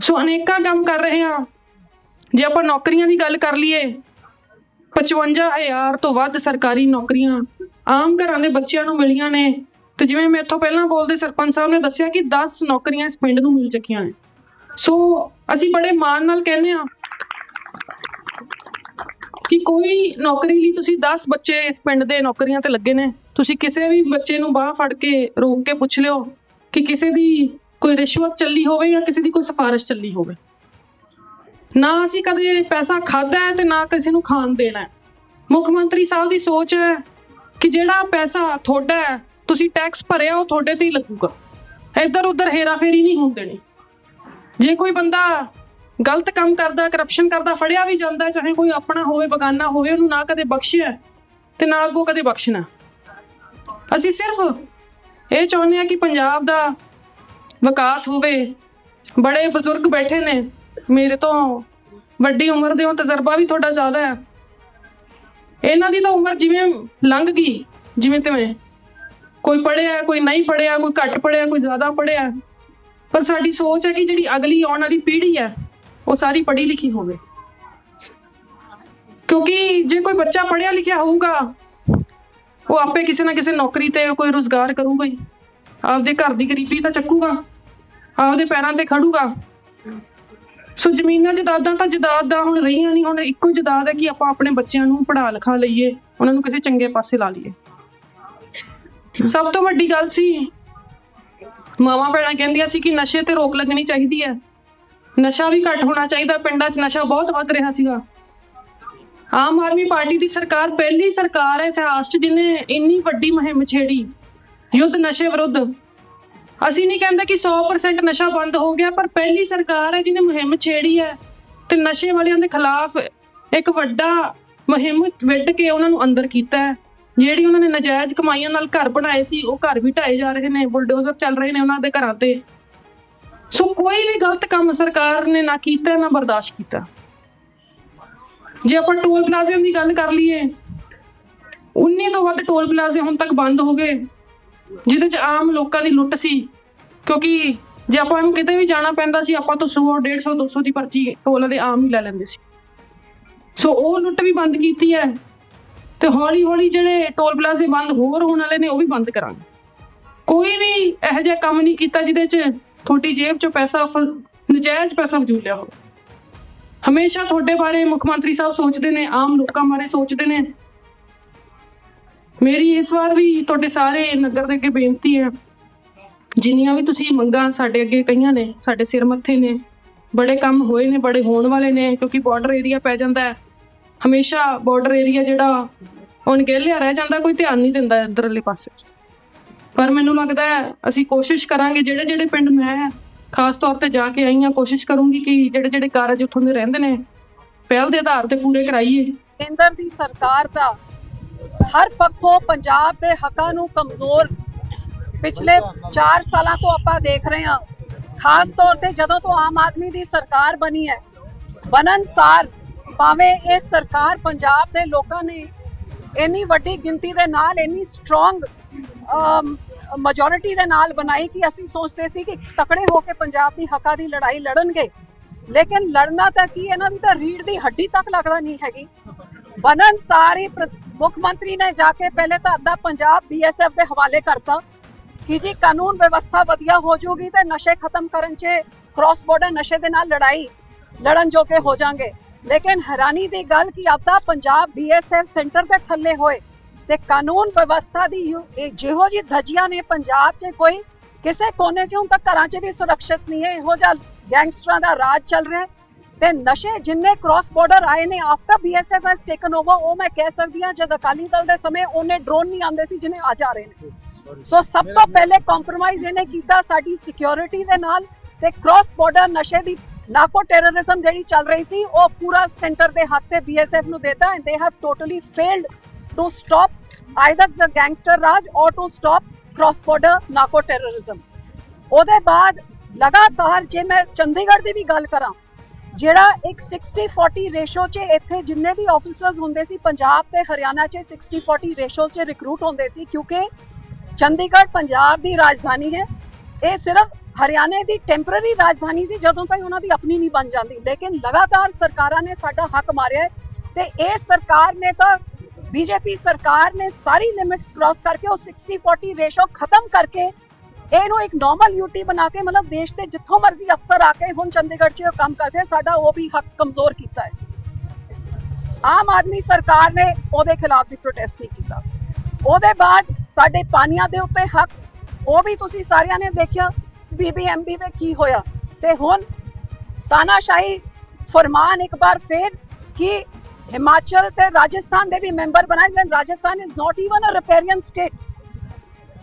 ਸੋ ਅਨੇਕਾਂ ਕੰਮ ਕਰ ਰਹੇ ਹਾਂ। ਜੇ ਆਪਾਂ ਨੌਕਰੀਆਂ ਦੀ ਗੱਲ ਕਰ ਲਈਏ 55000 ਤੋਂ ਵੱਧ ਸਰਕਾਰੀ ਨੌਕਰੀਆਂ ਆਮ ਘਰਾਂ ਦੇ ਬੱਚਿਆਂ ਨੂੰ ਮਿਲੀਆਂ ਨੇ। ਤੇ ਜਿਵੇਂ ਮੈਂ ਇੱਥੋਂ ਪਹਿਲਾਂ ਬੋਲਦੇ, ਸਰਪੰਚ ਸਾਹਿਬ ਨੇ ਦੱਸਿਆ ਕਿ 10 ਨੌਕਰੀਆਂ ਇਸ ਪਿੰਡ ਨੂੰ ਮਿਲ ਚੁੱਕੀਆਂ ਨੇ। ਸੋ ਅਸੀਂ ਬੜੇ ਮਾਣ ਨਾਲ ਕਹਿੰਦੇ ਹਾਂ ਕਿ ਕੋਈ ਨੌਕਰੀ ਲਈ ਤੁਸੀਂ 10 ਬੱਚੇ ਇਸ ਪਿੰਡ ਦੇ ਨੌਕਰੀਆਂ ਤੇ ਲੱਗੇ ਨੇ? ਤੁਸੀਂ ਕਿਸੇ ਵੀ ਬੱਚੇ ਨੂੰ ਬਾਹ ਫੜ ਕੇ ਰੋਕ ਕੇ ਪੁੱਛ ਲਿਓ ਕਿ ਕਿਸੇ ਦੀ ਕੋਈ ਰਿਸ਼ਵਤ ਚੱਲੀ ਹੋਵੇ ਜਾਂ ਕਿਸੇ ਦੀ ਕੋਈ ਸਿਫਾਰਿਸ਼ ਚੱਲੀ ਹੋਵੇ। ਨਾ ਅਸੀਂ ਕਦੇ ਪੈਸਾ ਖਾਦਾ ਹੈ ਤੇ ਨਾ ਕਿਸੇ ਨੂੰ ਖਾਣ ਦੇਣਾ ਹੈ। ਮੁੱਖ ਮੰਤਰੀ ਸਾਹਿਬ ਦੀ ਸੋਚ ਹੈ ਕਿ ਜਿਹੜਾ ਪੈਸਾ ਤੁਹਾਡਾ ਹੈ, ਤੁਸੀਂ ਟੈਕਸ ਭਰਿਆ ਉਹ ਤੁਹਾਡੇ ਤੇ ਹੀ ਲੱਗੂਗਾ। ਇੱਧਰ ਉੱਧਰ ਹੇਰਾਫੇਰੀ ਨਹੀਂ ਹੋਣ ਦੇਣੀ। ਜੇ ਕੋਈ ਬੰਦਾ ਗਲਤ ਕੰਮ ਕਰਦਾ ਕਰਪਸ਼ਨ ਕਰਦਾ, ਫੜਿਆ ਵੀ ਜਾਂਦਾ, ਚਾਹੇ ਕੋਈ ਆਪਣਾ ਹੋਵੇ, ਬਗਾਨਾ ਹੋਵੇ, ਉਹਨੂੰ ਨਾ ਕਦੇ ਬਖਸ਼ਿਆ ਤੇ ਨਾ ਅੱਗੋਂ ਕਦੇ ਬਖਸ਼ਣਾ। ਅਸੀਂ ਸਿਰਫ ਇਹ ਚਾਹੁੰਦੇ ਆ ਕਿ ਪੰਜਾਬ ਦਾ ਵਿਕਾਸ ਹੋਵੇ। ਬੜੇ ਬਜ਼ੁਰਗ ਬੈਠੇ ਨੇ। ਮੇਰੇ ਤੋਂ ਵੱਡੀ ਉਮਰ ਦੇ ਹੋ ਤਜਰਬਾ ਵੀ ਤੁਹਾਡਾ ਜ਼ਿਆਦਾ ਹੈ। ਇਹਨਾਂ ਦੀ ਤਾਂ ਉਮਰ ਜਿਵੇਂ ਲੰਘ ਗਈ, ਜਿਵੇਂ ਤਿਵੇਂ। ਕੋਈ ਪੜਿਆ ਕੋਈ ਨਹੀਂ ਪੜਿਆ ਕੋਈ ਘੱਟ ਪੜਿਆ ਕੋਈ ਜ਼ਿਆਦਾ ਪੜਿਆ ਪਰ ਸਾਡੀ ਸੋਚ ਹੈ ਕਿ ਜਿਹੜੀ ਅਗਲੀ ਆਉਣ ਵਾਲੀ ਪੀੜ੍ਹੀ ਹੈ ਉਹ ਸਾਰੀ ਪੜ੍ਹੀ ਲਿਖੀ ਹੋਵੇ। ਕਿਉਂਕਿ ਜੇ ਕੋਈ ਬੱਚਾ ਪੜ੍ਹਿਆ ਲਿਖਿਆ ਹੋਊਗਾ, ਉਹ ਆਪੇ ਕਿਸੇ ਨਾ ਕਿਸੇ ਨੌਕਰੀ ਤੇ ਕੋਈ ਰੋਜ਼ਗਾਰ ਕਰੂਗਾ ਹੀ। ਆਪਦੇ ਘਰ ਦੀ ਗਰੀਬੀ ਤਾਂ ਚੱਕੂਗਾ, ਆਪਦੇ ਪੈਰਾਂ ਤੇ ਖੜੂਗਾ। ਸੋ ਜ਼ਮੀਨਾਂ ਜਦਾਦਾਂ ਤਾਂ ਜਦਾਦ ਦਾ ਹੁਣ ਰਹੀਆਂ ਨਹੀਂ, ਹੁਣ ਇੱਕੋ ਜਦਾਦ ਹੈ ਕਿ ਆਪਾਂ ਆਪਣੇ ਬੱਚਿਆਂ ਨੂੰ ਪੜ੍ਹਾ ਲਿਖਾ ਲਈਏ, ਉਹਨਾਂ ਨੂੰ ਕਿਸੇ ਚੰਗੇ ਪਾਸੇ ਲਾ ਲਈਏ। ਸਭ ਤੋਂ ਵੱਡੀ ਗੱਲ ਸੀ, ਮਾਵਾਂ ਭੈਣਾਂ ਕਹਿੰਦੀਆਂ ਸੀ ਕਿ ਨਸ਼ੇ ਤੇ ਰੋਕ ਲੱਗਣੀ ਚਾਹੀਦੀ ਹੈ। ਨਸ਼ਾ ਵੀ ਘੱਟ ਹੋਣਾ ਚਾਹੀਦਾ ਪਿੰਡਾਂ 'ਚ, ਨਸ਼ਾ ਬਹੁਤ ਵੱਧ ਰਿਹਾ ਸੀਗਾ। ਆਮ ਆਦਮੀ ਪਾਰਟੀ ਦੀ ਸਰਕਾਰ, ਪਹਿਲੀ ਸਰਕਾਰ ਹੈ ਇਤਿਹਾਸ 'ਚ ਜਿਹਨੇ ਇੰਨੀ ਵੱਡੀ ਮੁਹਿੰਮ ਛੇੜੀ, ਯੁੱਧ ਨਸ਼ੇ ਵਿਰੁੱਧ। ਅਸੀਂ ਨਹੀਂ ਕਹਿੰਦੇ ਕਿ 100% ਨਸ਼ਾ ਬੰਦ ਹੋ ਗਿਆ, ਪਰ ਪਹਿਲੀ ਸਰਕਾਰ ਹੈ ਜਿਹਨੇ ਮੁਹਿੰਮ ਛੇੜੀ ਹੈ ਤੇ ਨਸ਼ੇ ਵਾਲਿਆਂ ਦੇ ਖਿਲਾਫ ਇੱਕ ਵੱਡਾ ਮੁਹਿੰਮ ਵਿੱਢ ਕੇ ਉਹਨਾਂ ਨੂੰ ਅੰਦਰ ਕੀਤਾ ਹੈ। ਜਿਹੜੀ ਉਹਨਾਂ ਨੇ ਨਜਾਇਜ਼ ਕਮਾਈਆਂ ਨਾਲ ਘਰ ਬਣਾਏ ਸੀ, ਉਹ ਘਰ ਵੀ ਢਾਏ ਜਾ ਰਹੇ ਨੇ, ਬੁਲਡੋਜ਼ਰ ਚੱਲ ਰਹੇ ਨੇ ਉਹਨਾਂ ਦੇ ਘਰਾਂ ਤੇ। ਸੋ ਕੋਈ ਵੀ ਗਲਤ ਕੰਮ ਸਰਕਾਰ ਨੇ ਨਾ ਕੀਤਾ, ਨਾ ਬਰਦਾਸ਼ਤ ਕੀਤਾ। ਜੇ ਆਪਾਂ ਟੋਲ ਪਲਾਜ਼ਿਆਂ ਦੀ ਗੱਲ ਕਰ ਲਈਏ 19 ਤੋਂ ਵੱਧ ਟੋਲ ਪਲਾਜ਼ੇ ਹੁਣ ਤੱਕ ਬੰਦ ਹੋ ਗਏ, ਜਿਹਦੇ ਚ ਆਮ ਲੋਕਾਂ ਦੀ ਲੁੱਟ ਸੀ। ਕਿਉਂਕਿ ਜੇ ਆਪਾਂ ਨੂੰ ਕਿਤੇ ਵੀ ਜਾਣਾ ਪੈਂਦਾ ਸੀ, ਆਪਾਂ ਤੋਂ 100 150 200 ਦੀ ਪਰਚੀ ਟੋਲ ਦੇ ਆਮ ਹੀ ਲੈ ਲੈਂਦੇ ਸੀ। ਸੋ ਉਹ ਲੁੱਟ ਵੀ ਬੰਦ ਕੀਤੀ ਹੈ, ਤੇ ਹੌਲੀ ਹੌਲੀ ਜਿਹੜੇ ਟੋਲ ਪਲਾਜ਼ੇ ਬੰਦ ਹੋਰ ਹੋਣ ਵਾਲੇ ਨੇ, ਉਹ ਵੀ ਬੰਦ ਕਰਾਂਗੇ। ਕੋਈ ਵੀ ਇਹੋ ਜਿਹਾ ਕੰਮ ਨਹੀਂ ਕੀਤਾ ਜਿਹਦੇ 'ਚ ਤੁਹਾਡੀ ਜੇਬ 'ਚੋਂ ਪੈਸਾ ਫ- ਨਜਾਇਜ਼ ਪੈਸਾ ਵਜੂਲਿਆ ਹੋਵੇ। ਹਮੇਸ਼ਾ ਤੁਹਾਡੇ ਬਾਰੇ ਮੁੱਖ ਮੰਤਰੀ ਸਾਹਿਬ ਸੋਚਦੇ ਨੇ, ਆਮ ਲੋਕਾਂ ਬਾਰੇ ਸੋਚਦੇ ਨੇ। ਮੇਰੀ ਇਸ ਵਾਰ ਵੀ ਤੁਹਾਡੇ ਸਾਰੇ ਨਗਰ ਦੇ ਅੱਗੇ ਬੇਨਤੀ ਹੈ, ਜਿੰਨੀਆਂ ਵੀ ਤੁਸੀਂ ਮੰਗਾਂ ਸਾਡੇ ਅੱਗੇ ਕਈਆਂ ਨੇ, ਸਾਡੇ ਸਿਰ ਮੱਥੇ ਨੇ, ਬੜੇ ਕੰਮ ਹੋਏ ਨੇ, ਬੜੇ ਹੋਣ ਵਾਲੇ ਨੇ, ਕਿਉਂਕਿ ਬਾਰਡਰ ਏਰੀਆ ਪੈ ਜਾਂਦਾ ਹੈ। ਹਮੇਸ਼ਾ ਬਾਰਡਰ ਏਰੀਆ ਜਿਹੜਾ ਅਣਗਹਿਲਿਆ ਰਹਿ ਜਾਂਦਾ, ਕੋਈ ਧਿਆਨ ਨਹੀਂ ਦਿੰਦਾ ਇੱਧਰਲੇ ਪਾਸੇ। ਪਰ ਮੈਨੂੰ ਲੱਗਦਾ ਹੈ, ਅਸੀਂ ਕੋਸ਼ਿਸ਼ ਕਰਾਂਗੇ, ਜਿਹੜੇ ਜਿਹੜੇ ਪਿੰਡ ਮੈਂ ਖਾਸ ਤੌਰ ਤੇ ਜਾ ਕੇ ਆਈ ਹਾਂ, ਕੋਸ਼ਿਸ਼ ਕਰੂੰਗੀ ਕਿ ਜਿਹੜੇ ਜਿਹੜੇ ਕਾਰਜ ਉੱਥੋਂ ਦੇ ਰਹਿੰਦੇ ਨੇ, ਪਹਿਲ ਦੇ ਆਧਾਰ ਤੇ ਪੂਰੇ ਕਰਾਈਏ। ਕੇਂਦਰ ਦੀ ਸਰਕਾਰ ਦਾ ਹਰ ਪੱਖੋਂ ਪੰਜਾਬ ਦੇ ਹੱਕਾਂ ਨੂੰ ਕਮਜ਼ੋਰ ਪਿਛਲੇ 4 ਸਾਲਾਂ ਤੋਂ ਆਪਾਂ ਦੇਖ ਰਹੇ ਹਾਂ। ਖਾਸ ਤੌਰ ਤੇ ਜਦੋਂ ਤੋਂ ਆਮ ਆਦਮੀ ਦੀ ਸਰਕਾਰ ਬਣੀ ਹੈ ਬਨਨਸਾਰ ਭਾਵੇਂ ਇਹ ਸਰਕਾਰ ਪੰਜਾਬ ਦੇ ਲੋਕਾਂ ਨੇ ਇੰਨੀ ਵੱਡੀ ਗਿਣਤੀ ਦੇ ਨਾਲ ਇੰਨੀ ਸਟਰੋਂਗ ਮੈਜੋਰਿਟੀ ਦੇ ਨਾਲ ਬਣਾਈ ਕਿ ਅਸੀਂ ਸੋਚਦੇ ਸੀ ਕਿ ਤਕੜੇ ਹੋ ਕੇ ਪੰਜਾਬ ਦੀ ਹੱਕਾਂ ਦੀ ਲੜਾਈ ਲੜਨਗੇ। ਲੇਕਿਨ ਲੜਨਾ ਤਾਂ ਕੀ ਇਹਨਾਂ ਦੀ ਤਾਂ ਰੀੜ ਦੀ ਹੱਡੀ ਤੱਕ ਲੱਗਦਾ ਨਹੀਂ ਹੈਗੀ। ਬਨਨ ਸਾਰੇ ਮੁੱਖ ਮੰਤਰੀ ਨੇ ਜਾ ਕੇ ਪਹਿਲੇ ਤਾਂ ਅੱਧਾ ਪੰਜਾਬ ਬੀਐਸਐਫ ਦੇ ਹਵਾਲੇ ਕਰਤਾ ਕਿ ਜੀ ਕਾਨੂੰਨ ਵਿਵਸਥਾ ਵਧੀਆ ਹੋ ਜਾਊਗੀ ਤੇ ਨਸ਼ੇ ਖਤਮ ਕਰਨ 'ਚ ਕ੍ਰਾਸ ਬਾਰਡਰ ਨਸ਼ੇ ਦੇ ਨਾਲ ਲੜਾਈ ਲੜਨ ਜੋਗੇ ਹੋ ਜਾਣਗੇ। ਲੇਕਿਨ ਹੈਰਾਨੀ ਦੀ ਗੱਲ ਕਿ ਅੱਧਾ ਪੰਜਾਬ ਬੀਐਸਐਫ ਸੈਂਟਰ ਦੇ ਥੱਲੇ ਹੋਏ ਤੇ ਕਾਨੂੰਨ ਵਿਵਸਥਾ ਦੀ ਜਿਹੋ ਜੀ ਧੱਜੀਆਂ ਨੇ ਪੰਜਾਬ 'ਚ ਕੋਈ ਕਿਸੇ ਕੋਨੇ 'ਚ ਹੁਣ ਤੱਕ ਘਰਾਂ 'ਚ ਵੀ ਸੁਰੱਖਿਅਤ ਨਹੀਂ ਹੈ। ਇਹੋ ਜਿਹਾ ਗੈਂਗਸਟਰਾਂ ਦਾ ਰਾਜ ਚੱਲ ਰਿਹਾ ਤੇ ਨਸ਼ੇ ਜਿੰਨੇ ਕ੍ਰਾਸ ਬਾਰਡਰ ਆਏ ਨੇ, after BSF has taken over ਉਹ ਮੈਂ ਕਹਿ ਸਕਦੀ ਹਾਂ, ਜਦ ਅਕਾਲੀ ਦਲ ਦੇ ਸਮੇਂ ਉਹਨੇ ਡਰੋਨ ਨਹੀਂ ਆਉਂਦੇ ਸੀ ਜਿਨੇ ਅੱਜ ਆ ਰਹੇ ਨੇ। ਸੋ ਸਭ ਤੋਂ ਪਹਿਲੇ ਕੰਪਰੋਮਾਈਜ਼ ਇਹਨੇ ਕੀਤਾ ਸਾਡੀ ਸਿਕਿਉਰਿਟੀ ਦੇ ਨਾਲ ਤੇ ਕ੍ਰਾਸ ਬਾਰਡਰ ਨਸ਼ੇ ਦੀ ਨਾਕੋ ਟੈਰਰਿਜ਼ਮ ਜਿਹੜੀ ਚੱਲ ਰਹੀ ਸੀ, ਉਹ ਪੂਰਾ ਸੈਂਟਰ ਦੇ ਹੱਥ ਤੇ ਬੀਐਸਐਫ ਨੂੰ ਦੇਤਾ and they have totally failed to stop either the gangster raj or to stop cross border narco terrorism ਉਹਦੇ ਬਾਅਦ ਲਗਾਤਾਰ ਜੇ ਮੈਂ ਚੰਡੀਗੜ੍ਹ ਦੀ ਵੀ ਗੱਲ ਕਰਾਂ, ਜਿਹੜਾ ਇੱਕ 60-40 ਰੇਸ਼ੋ 'ਚ ਇੱਥੇ ਜਿੰਨੇ ਵੀ ਆਫੀਸਰਸ ਹੁੰਦੇ ਸੀ, ਪੰਜਾਬ ਤੇ ਹਰਿਆਣਾ 'ਚ 60-40 ਰੇਸ਼ੋ 'ਚ ਰਿਕਰੂਟ ਹੁੰਦੇ ਸੀ, ਕਿਉਂਕਿ ਚੰਡੀਗੜ੍ਹ ਪੰਜਾਬ ਦੀ ਰਾਜਧਾਨੀ ਹੈ। ਇਹ ਸਿਰਫ ਹਰਿਆਣੇ ਦੀ ਟੈਂਪਰੇਰੀ ਰਾਜਧਾਨੀ ਸੀ, ਜਦੋਂ ਤੱਕ ਉਹਨਾਂ ਦੀ ਆਪਣੀ ਨਹੀਂ ਬਣ ਜਾਂਦੀ। ਲੇਕਿਨ ਲਗਾਤਾਰ ਸਰਕਾਰਾਂ ਨੇ ਸਾਡਾ ਹੱਕ ਮਾਰਿਆ ਤੇ ਇਹ ਸਰਕਾਰ ਨੇ ਤਾਂ ਬੀਜੇਪੀ ਸਰਕਾਰ ਨੇ ਸਾਰੀ ਲਿਮਿਟਸ ਕ੍ਰਾਸ ਕਰਕੇ ਉਹ 60-40 ਰੇਸ਼ੋ ਖਤਮ ਕਰਕੇ ਇਹਨੂੰ ਇੱਕ ਨਾਰਮਲ ਯੂਟੀ ਬਣਾ ਕੇ ਮਤਲਬ ਦੇਸ਼ ਦੇ ਜਿੱਥੋਂ ਮਰਜ਼ੀ ਅਫਸਰ ਆ ਕੇ ਹੁਣ ਚੰਡੀਗੜ੍ਹ 'ਚ ਕੰਮ ਕਰਦੇ ਸਾਡਾ ਉਹ ਵੀ ਹੱਕ ਕਮਜ਼ੋਰ ਕੀਤਾ ਹੈ। ਆਮ ਆਦਮੀ ਸਰਕਾਰ ਨੇ ਉਹਦੇ ਖਿਲਾਫ ਵੀ ਪ੍ਰੋਟੈਸਟ ਨਹੀਂ ਕੀਤਾ। ਉਹਦੇ ਬਾਅਦ ਸਾਡੇ ਪਾਣੀਆਂ ਦੇ ਉੱਤੇ ਹੱਕ, ਉਹ ਵੀ ਤੁਸੀਂ ਸਾਰਿਆਂ ਨੇ ਦੇਖਿਆ ਬੀਬੀਐਮਬੀ ਵਿੱਚ ਕੀ ਹੋਇਆ। ਤੇ ਹੁਣ ਤਾਨਾਸ਼ਾਹੀ ਫਰਮਾਨ ਇੱਕ ਵਾਰ ਫੇਰ ਕਿ ਹਿਮਾਚਲ ਤੇ ਰਾਜਸਥਾਨ ਦੇ ਵੀ ਮੈਂਬਰ ਬਣਾਏ ਗਏ Rajasthan is not even a riparian state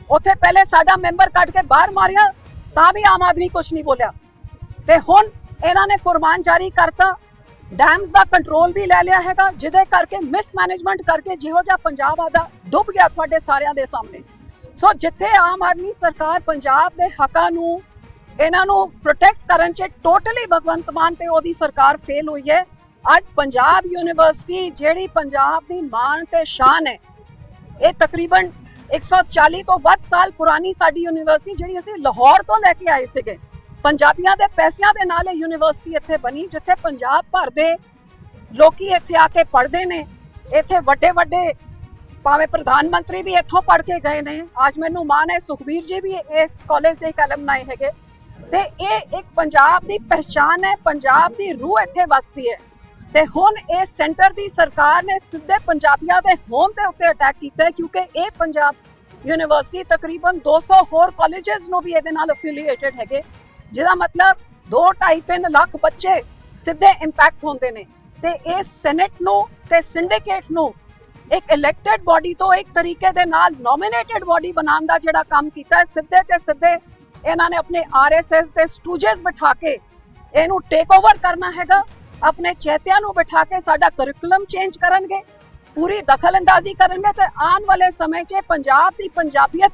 ਉੱਥੇ ਪਹਿਲੇ ਸਾਡਾ ਮੈਂਬਰ ਕੱਢ ਕੇ ਬਾਹਰ ਮਾਰਿਆ, ਤਾਂ ਵੀ ਆਮ ਆਦਮੀ ਕੁਝ ਨਹੀਂ ਬੋਲਿਆ। ਤੇ ਹੁਣ ਇਹਨਾਂ ਨੇ ਫਰਮਾਨ ਜਾਰੀ ਕਰਤਾ, ਡੈਮਸ ਦਾ ਕੰਟਰੋਲ ਵੀ ਲੈ ਲਿਆ ਹੈਗਾ, ਜਿਹਦੇ ਕਰਕੇ ਮਿਸਮੈਨੇਜਮੈਂਟ ਕਰਕੇ ਜਿਹੋ ਜਿਹਾ ਪੰਜਾਬ ਆਦਾ, ਡੁੱਬ ਗਿਆ ਤੁਹਾਡੇ ਸਾਰਿਆਂ ਦੇ ਸਾਹਮਣੇ। ਸੋ ਜਿੱਥੇ ਆਮ ਆਦਮੀ ਸਰਕਾਰ ਪੰਜਾਬ ਦੇ ਹੱਕਾਂ ਨੂੰ, ਇਹਨਾਂ ਨੂੰ ਪ੍ਰੋਟੈਕਟ ਕਰਨ 'ਚ ਟੋਟਲੀ ਭਗਵੰਤ ਮਾਨ ਤੇ ਉਹਦੀ ਸਰਕਾਰ ਫੇਲ ਹੋਈ ਹੈ ਅੱਜ ਪੰਜਾਬ ਯੂਨੀਵਰਸਿਟੀ ਜਿਹੜੀ ਪੰਜਾਬ ਦੀ ਮਾਣ ਤੇ ਸ਼ਾਨ ਹੈ, ਇਹ ਤਕਰੀਬਨ 140 ਤੋਂ ਵੱਧ ਸਾਲ ਪੁਰਾਣੀ ਸਾਡੀ ਯੂਨੀਵਰਸਿਟੀ ਜਿਹੜੀ ਅਸੀਂ ਲਾਹੌਰ ਤੋਂ ਲੈ ਕੇ ਆਏ ਸੀਗੇ। ਪੰਜਾਬੀਆਂ ਦੇ ਪੈਸਿਆਂ ਦੇ ਨਾਲ ਇਹ ਯੂਨੀਵਰਸਿਟੀ ਇੱਥੇ ਬਣੀ, ਜਿੱਥੇ ਪੰਜਾਬ ਭਰ ਦੇ ਲੋਕੀ ਇੱਥੇ ਆ ਕੇ ਪੜ੍ਹਦੇ ਨੇ। ਇੱਥੇ ਵੱਡੇ ਵੱਡੇ ਭਾਵੇਂ ਪ੍ਰਧਾਨ ਮੰਤਰੀ ਵੀ ਇੱਥੋਂ ਪੜ੍ਹ ਕੇ ਗਏ ਨੇ। ਅੱਜ ਮੈਨੂੰ ਮਾਣ ਹੈ, ਸੁਖਬੀਰ ਜੀ ਵੀ ਇਸ ਕਾਲਜ ਦੇ ਕਲਮ alumni ਹੈਗੇ। ਤੇ ਇਹ ਇੱਕ ਪੰਜਾਬ ਦੀ ਪਹਿਚਾਨ ਹੈ, ਪੰਜਾਬ ਦੀ ਰੂਹ ਇੱਥੇ ਵਸਦੀ ਹੈ। ਤੇ ਹੁਣ ਇਹ ਸੈਂਟਰ ਦੀ ਸਰਕਾਰ ਨੇ ਸਿੱਧੇ ਪੰਜਾਬੀਆਂ ਦੇ ਹੋਣ ਦੇ ਉੱਤੇ ਅਟੈਕ ਕੀਤਾ ਕਿਉਂਕਿ ਇਹ ਪੰਜਾਬ ਯੂਨੀਵਰਸਿਟੀ ਤਕਰੀਬਨ 200 ਹੋਰ ਕਾਲਜਸ ਨੂੰ ਵੀ ਇਹਦੇ ਨਾਲ ਅਫੀਲੀਏਟਡ ਹੈਗੇ। ਜਿਹਦਾ ਮਤਲਬ 2.5-3 ਲੱਖ ਬੱਚੇ ਸਿੱਧੇ ਇੰਪੈਕਟ ਹੁੰਦੇ ਨੇ। ਤੇ ਇਹ ਸੈਨੇਟ ਨੂੰ ਤੇ ਸਿੰਡੀਕੇਟ ਨੂੰ ਇੱਕ ਇਲੈਕਟਿਡ ਬਾਡੀ ਤੋਂ ਇੱਕ ਤਰੀਕੇ ਦੇ ਨਾਲ ਨੋਮੀਨੇਟਡ ਬਾਡੀ ਬਣਾਉਣ ਦਾ ਜਿਹੜਾ ਕੰਮ ਕੀਤਾ ਹੈ, ਸਿੱਧੇ ਤੇ ਸਿੱਧੇ ਇਹਨਾਂ ਨੇ ਆਪਣੇ ਆਰਐਸਐਸ ਦੇ ਸਟੂਜਸ ਬਿਠਾ ਕੇ ਇਹਨੂੰ ਟੇਕ ਓਵਰ ਕਰਨਾ ਹੈਗਾ। ਆਪਣੇ ਚੇਤਿਆਂ ਨੂੰ ਬਿਠਾ ਕੇ ਸਾਡਾ ਕਰਿਕੂਲਮ ਚੇਂਜ ਕਰਨਗੇ, ਪੂਰੀ ਦਖਲ ਅੰਦਾਜ਼ੀ ਕਰਨਗੇ ਤੇ ਆਉਣ ਵਾਲੇ ਸਮੇਂ 'ਚ ਪੰਜਾਬ ਦੀ ਪੰਜਾਬੀਅਤ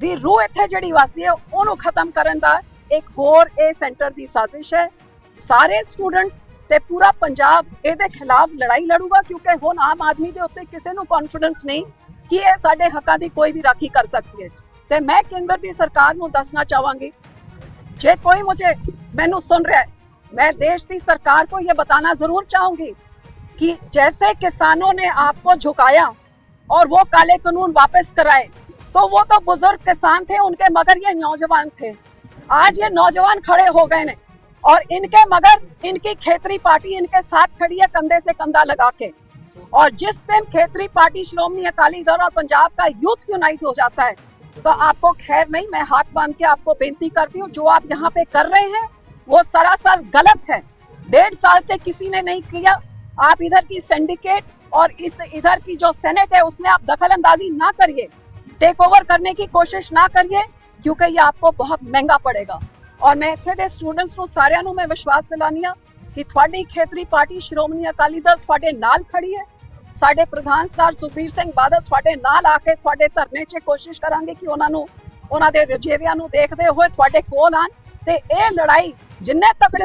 ਦੀ ਰੂਹ ਇੱਥੇ ਜਿਹੜੀ ਵਸਦੀ ਹੈ, ਉਹਨੂੰ ਖਤਮ ਕਰਨ ਦਾ ਇੱਕ ਹੋਰ ਇਹ ਸੈਂਟਰ ਦੀ ਸਾਜ਼ਿਸ਼ ਹੈ। ਸਾਰੇ ਸਟੂਡੈਂਟਸ ਤੇ ਪੂਰਾ ਪੰਜਾਬ ਇਹਦੇ ਖਿਲਾਫ ਲੜਾਈ ਲੜੂਗਾ ਕਿਉਂਕਿ ਹੁਣ ਆਮ ਆਦਮੀ ਦੇ ਉੱਤੇ ਕਿਸੇ ਨੂੰ ਕੌਨਫੀਡੈਂਸ ਨਹੀਂ ਕਿ ਇਹ ਸਾਡੇ ਹੱਕਾਂ ਦੀ ਕੋਈ ਵੀ ਰਾਖੀ ਕਰ ਸਕਦੀ ਹੈ। ਤੇ ਮੈਂ ਕੇਂਦਰ ਦੀ ਸਰਕਾਰ ਨੂੰ ਦੱਸਣਾ ਚਾਹਾਂਗੀ, ਜੇ ਕੋਈ ਮੁਝੇ ਮੈਨੂੰ ਸੁਣ ਰਿਹਾ मैं देश की सरकार को ये बताना ज़रूर चाहूँगी कि जैसे किसानों ने आपको झुकाया और वो काले कानून वापस कराए तो वो तो बुज़ुर्ग किसान थे, उनके मगर ये नौजवान थे। आज ये नौजवान खड़े हो गए ने और इनके मगर इनकी खेतरी पार्टी इनके साथ खड़ी है कंधे से कंधा लगा के। और जिस दिन खेतरी पार्टी श्रोमणी अकाली दल और पंजाब का यूथ यूनाइट हो जाता है तो आपको खैर नहीं, मैं हाथ बाँध के आपको बेनती करती हूँ, जो आप यहाँ पे कर रहे हैं वो सरासर गलत है डेढ़ साल से किसी ने नहीं किया आप इधर की सिंडिकेट और इस इधर की जो सेनेट है उसमें आप दखल अंदाजी ना करिए टेक ओवर करने की कोशिश ना करिए क्योंकि ये आपको बहुत महंगा पड़ेगा ਔਰ ਮੈਂ ਇੱਥੇ ਦੇ ਸਟੂਡੈਂਟਸ ਨੂੰ ਸਾਰਿਆਂ ਨੂੰ ਮੈਂ ਵਿਸ਼ਵਾਸ ਦਿਲਾਨੀ ਆ ਕਿ ਤੁਹਾਡੀ ਖੇਤਰੀ ਪਾਰਟੀ ਸ਼੍ਰੋਮਣੀ ਅਕਾਲੀ ਦਲ ਤੁਹਾਡੇ ਨਾਲ ਖੜੀ ਹੈ ਸਾਡੇ ਪ੍ਰਧਾਨ ਸਰਦਾਰ ਸੁਖਬੀਰ ਸਿੰਘ ਬਾਦਲ ਤੁਹਾਡੇ ਨਾਲ ਆ ਕੇ ਤੁਹਾਡੇ ਧਰਨੇ 'ਚ ਕੋਸ਼ਿਸ਼ ਕਰਾਂਗੇ ਕਿ ਉਹਨਾਂ ਨੂੰ ਉਹਨਾਂ ਦੇ ਰਜੇਵਿਆਂ ਨੂੰ ਦੇਖਦੇ ਹੋਏ ਤੁਹਾਡੇ ਕੋਲ ਆਣ ਤੇ ਇਹ ਲੜਾਈ ਜਿੰਨੇ ਤਕੜੇ